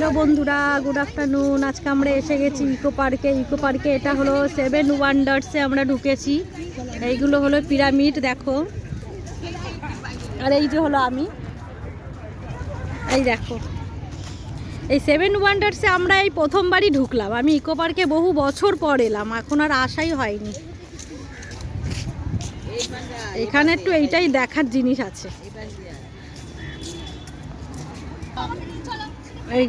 Hello বন্ধুরা good afternoon আজকে আমরা এসে গেছি ইকো পার্কে। ইকো পার্কে এটা হলো সেভেন ওয়ান্ডার্সে আমরা ঢুকেছি। এইগুলো হলো পিরামিড, দেখো। আর এই যে হলো আমি। এই দেখো। এই সেভেন ওয়ান্ডার্সে আমরা এই প্রথমবারই ঢুকলাম। আমি ইকো পার্কে বহু বছর পর এলাম। এখন আর আশাই হয়নি। এখানে একটু এইটাই দেখার জিনিস আছে। এই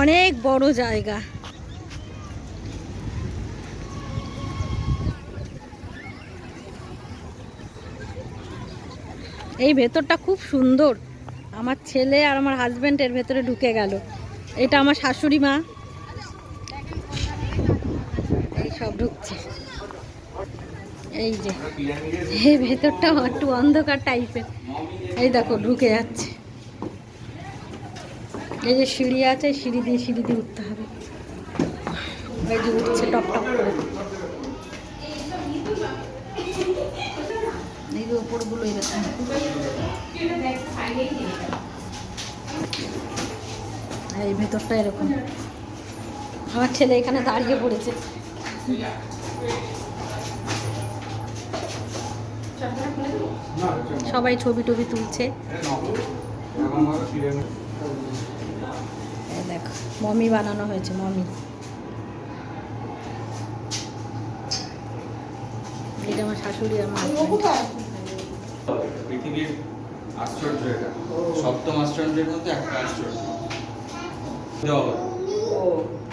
অনেক বড় জায়গা। এই ভেতরটা খুব সুন্দর। আমার ছেলে আর আমার হাজব্যান্ড এর ভেতরে ঢুকে গেল। এটা আমার শাশুড়ি মা। এই সব ঢুকছে। এই যে, এই ভেতরটা একটু অন্ধকার টাইপের। এই দেখো, ঢুকে যাচ্ছে। এই যে সিঁড়ি আছে, সিঁড়ি দিয়ে সিঁড়ি দিয়ে উঠতে হবে। এই যে উঠছে, টপ টপ করে। এই যে এই ভেতরটা এরকম। আমার ছেলে এখানে দাঁড়িয়ে পড়েছে। সবাই ছবি টবি তুলছে। দেখো, মমি বানানো হয়েছে, মমি। এটা আমার শাশুড়ি আমার আশ্চর্য এটা। সপ্তম আশ্চর্যের মধ্যে একটা আশ্চর্য।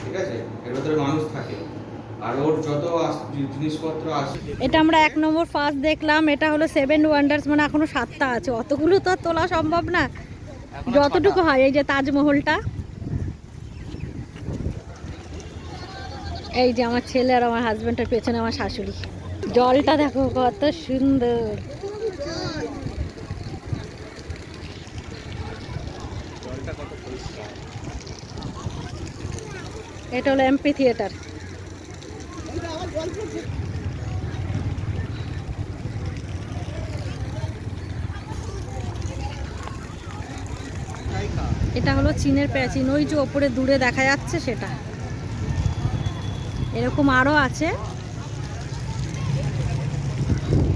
ঠিক আছে? এর ভেতরে মানুষ থাকে। আর ওর যত জিনিসপত্র আছে। এটা আমরা এক নম্বর ফার্স্ট দেখলাম এটা হলো সেভেন ওয়ান্ডার্স মানে এখনও সাতটা আছে। অতগুলো তো আর তোলা সম্ভব না। যতটুকু হয় এই যে তাজমহলটা। এই যে আমার ছেলে আর আমার হাজব্যান্ডের পেছনে আমার শাশুড়ি। জলটা দেখো কত সুন্দর। এটা হলো এমপি থিয়েটার এটা হলো চীনের প্রাচীন ওই যে ওপরে দূরে দেখা যাচ্ছে সেটা। এরকম আরও আছে।